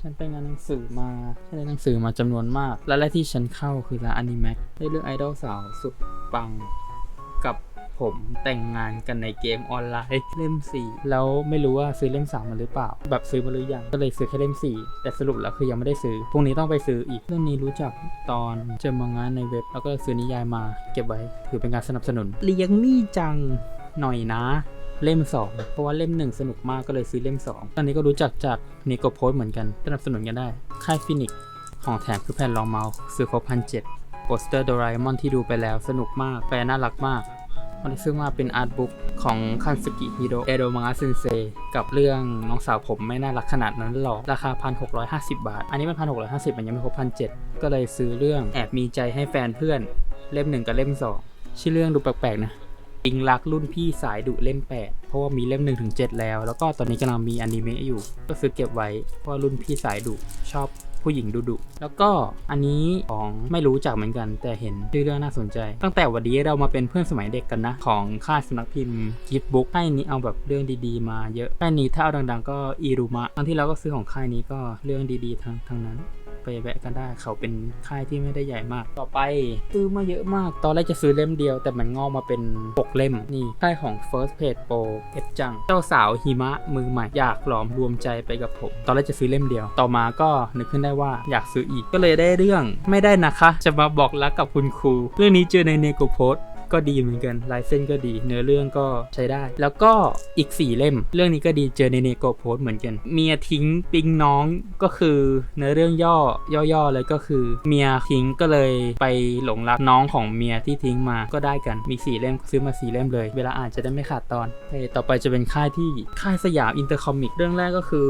ฉันไปงานหนังสือมา ฉันได้หนังสือมาจำนวนมาก และแรกที่ฉันเข้าคือร้านอนิแม็กได้เรื่องไอดอลสาวสุดปังกับผมแต่งงานกันในเกมออนไลน์เล่ม 4 แล้วไม่รู้ว่าซื้อเล่ม 3 มาหรือเปล่า แบบซื้อมาหรือยังก็เลยซื้อแค่เล่ม 4 แต่สรุปแล้วคือยังไม่ได้ซื้อพรุ่งนี้ต้องไปซื้ออีกเรื่องนี้รู้จักตอนเจอมังงานในเว็บ แล้วก็ซื้อนิยายมาเก็บไว้ถือเป็นการสนับสนุน เลี้ยงมี่จังหน่อยนะ เล่ม 2 เพราะว่าเล่ม 1 สนุกมากก็เลยซื้อเล่ม 2 ตอนนี้ก็รู้จักจากนิโกโพสเหมือนกันสนับสนุนกันได้ ค่ายฟินิกของแถมคือแผ่นรองเมาส์ซื้อครบพันเจ็ดโปสเตอร์โดราเอมอนที่ดูไปแล้วสนุกมากแปลน่ารักมากมันซื้อมาเป็นอาร์ตบุ๊กของคันสกิฮิโดเอโดมังะเซนเซกับเรื่องน้องสาวผมไม่น่ารักขนาดนั้นหรอก ราคา 1,650 บาท อันนี้มัน 1,650 มันยังไม่ครบ1,700ก็เลยซื้อเรื่องแอบมีใจให้แฟนเพื่อน เล่มหนึ่งกับเล่มสองชื่อเรื่องดูแปลกๆนะ ปิงรักรุ่นพี่สายดุเล่ม8เพราะว่ามีเล่ม1ถึง7แล้ว แล้วก็ตอนนี้กำลังมีอนิเมะอยู่ ก็ซื้อเก็บไว้เพราะรุ่นพี่สายดุชอบผู้หญิงดุดุแล้วก็อันนี้ของไม่รู้จักเหมือนกัน แต่เห็นชื่อเรื่องน่าสนใจ ตั้งแต่วันนี้เรามาเป็นเพื่อนสมัยเด็กกันนะ ของค่ายสำนักพิมพ์กิฟบุ๊กค่ายนี้เอาแบบเรื่องดีๆ มาเยอะค่ายนี้ถ้าเอาดังๆ ก็อีรุมะครั้งที่เราก็ซื้อของค่ายนี้ก็เรื่องดีๆทั้งทั้งนั้น ไปแวะกันได้ เขาเป็นค่ายที่ไม่ได้ใหญ่มาก ต่อไปซื้อมาเยอะมาก ตอนแรกจะซื้อเล่มเดียว แต่มันงอกมาเป็น6เล่มนี่ค่ายของ First Page Pro เอฟจัง เจ้าสาวหิมะมือใหม่อยากหลอมรวมใจไปกับผม ตอนแรกจะซื้อเล่มเดียว ต่อมาก็นึกขึ้นได้ว่าอยากซื้ออีกก็เลยได้เรื่องไม่ได้นะคะ จะมาบอกรักกับคุณครู เรื่องนี้เจอในเนโกโพส ก็ดีเหมือนกันลายเส้นก็ดี เนื้อเรื่องก็ใช้ได้ แล้วก็อีก 4 เล่ม เรื่องนี้ก็ดีเจอในเนโกโพสเหมือนกัน เมียทิ้งปิงน้องก็คือเนื้อเรื่องย่อย่อๆเลยก็คือ เมียทิ้งก็เลยไปหลงรักน้องของเมียที่ทิ้งมาก็ได้กันมี 4 เล่มซื้อมา4เล่มเลย เวลาอ่านจะได้ไม่ขาดตอนต่อไปจะเป็นค่ายที่ค่ายสยามอินเตอร์คอมิกเรื่องแรกก็คือ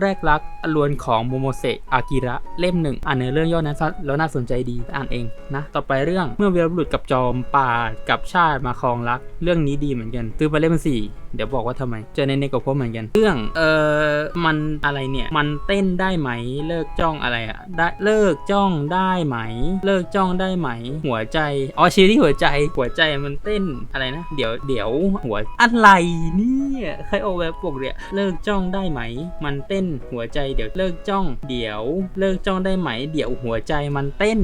แรกรักอลวนของโมโมเซะอากิระเล่มหนึ่งอ่านในเรื่องย่อนั้นแล้วน่าสนใจดีอ่านเองนะ ต่อไปเรื่องเมื่อวีรบุรุษกับจอมป่ากับชาติมาครองรัก เรื่องนี้ดีเหมือนกันซื้อไปเล่มสี่ เดี๋ยวบอกว่าทำไม เจอในเนกกับพบเหมือนกันเรื่องเออมันอะไรเนี่ย มันเต้นได้ไหม เลิกจ้องอะไรอะได้เลิกจ้องได้ไหม เลิกจ้องได้ไหม หัวใจอ๋อชีที่หัวใจ หัวใจมันเต้นอะไรนะ เดี๋ยวเดี๋ยวหัวอะไรเนี่ยใครโออกแบบปกเนี่ยเลิกจ้องได้ไหม มันเต้นหัวใจเดี๋ยวเลิกจ้อง เดี๋ยว เลิกจ้องได้ไหม เดี๋ยวหัวใจมันเต้น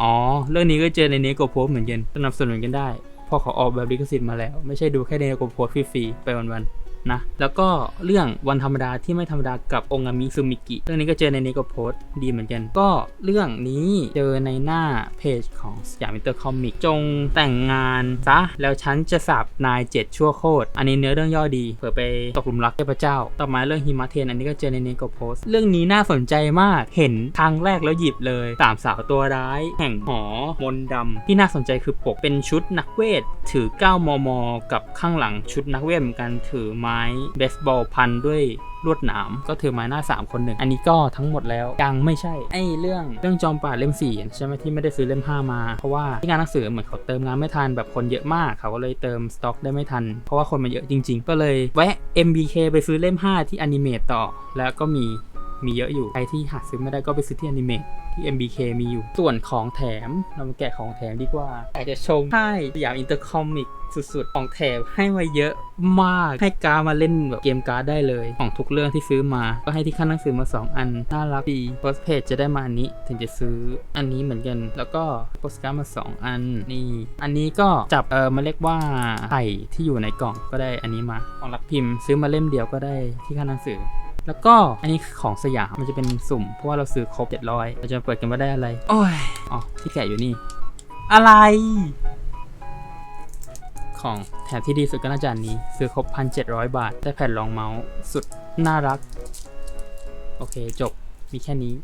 อ๋อ เรื่องนี้ก็เจอในเนโกโพสเหมือนกันสนับสนุนกันได้ พอเขาออกแบบลิขสิทธิ์มาแล้ว ไม่ใช่ดูแค่ในเนโกโพสฟรีๆไปวันๆ นะแล้วก็เรื่องวันธรรมดาที่ไม่ธรรมดากับองามิซูมิกิเรื่องนี้ก็เจอในเนโกโพสดีเหมือนกัน ก็เรื่องนี้เจอในหน้าเพจของสยามอินเตอร์คอมิกจงแต่งงานซะแล้วฉันจะสับนายเจ็ดชั่วโคตรอันนี้เนื้อเรื่องย่อดีเผื่อไปตกหลุมรักเทพเจ้า ต่อมาเรื่องฮิมาเทนอันนี้ก็เจอในเนโกโพสเรื่องนี้น่าสนใจมากเห็นครั้งแรกแล้วหยิบเลยสามสาวตัวร้าย แห่งหอมนต์ดำที่น่าสนใจคือปกเป็นชุดนักเวท ถือ 9 มม กับข้างหลังชุดนักเวทเหมือนกันถือไม้เบสบอลพันด้วยลวดหนามก็ถือไม้หน้า 3 คนหนึ่ง อันนี้ก็ทั้งหมดแล้วยังไม่ใช่ไอ้เรื่องเรื่องจอมป่าเล่ม4ใช่ไหมที่ไม่ได้ซื้อเล่ม 5 มา เพราะว่าที่งานหนังสือเหมือนเขาเติมงานไม่ทันแบบคนเยอะมากเขาก็เลยเติมสต็อกได้ไม่ทัน เพราะว่าคนมันเยอะจริง ๆ ก็เลยแวะ MBK ไปซื้อเล่ม 5 ที่อนิเมตต่อ แล้วก็มี มีเยอะอยู่ ใครที่หาซื้อไม่ได้ก็ไปซื้อที่อนิเมตที่ MBK มีอยู่ ส่วนของแถม เรามาแกะของแถมดีกว่าอยากจะชมให้สยามอินเตอร์คอมิกสุดๆ ของแถมให้มาเยอะมาก ให้การดมาเล่นแบบเกมการ์ดได้เลย ของทุกเรื่องที่ซื้อมา ก็ให้ที่ขั้นหนังสือมา 2 อัน น่ารักดี first page จะได้มาอันนี้ ถึงจะซื้ออันนี้เหมือนกัน แล้วก็โปสการ์ดมา 2 อัน นี่ อันนี้ก็จับ เออมาเรียกว่าไข่ที่อยู่ในกล่องก็ได้อันนี้มา ของรักพิมพ์ซื้อมาเล่มเดียวก็ได้ที่ขั้นหนังสือ แล้วก็อันนี้ของสยามมันจะเป็นสุ่มเพราะว่าเราซื้อครบ 700เราจะเปิดกันว่าได้อะไร โอ้ยอ๋อที่แกะอยู่นี่ อะไร ของแถมที่ดีสุดก็น่าจะอันนี้ ซื้อครบ 1,700 บาท ได้แผ่นรองเมาส์สุดน่ารัก โอเคจบมีแค่นี้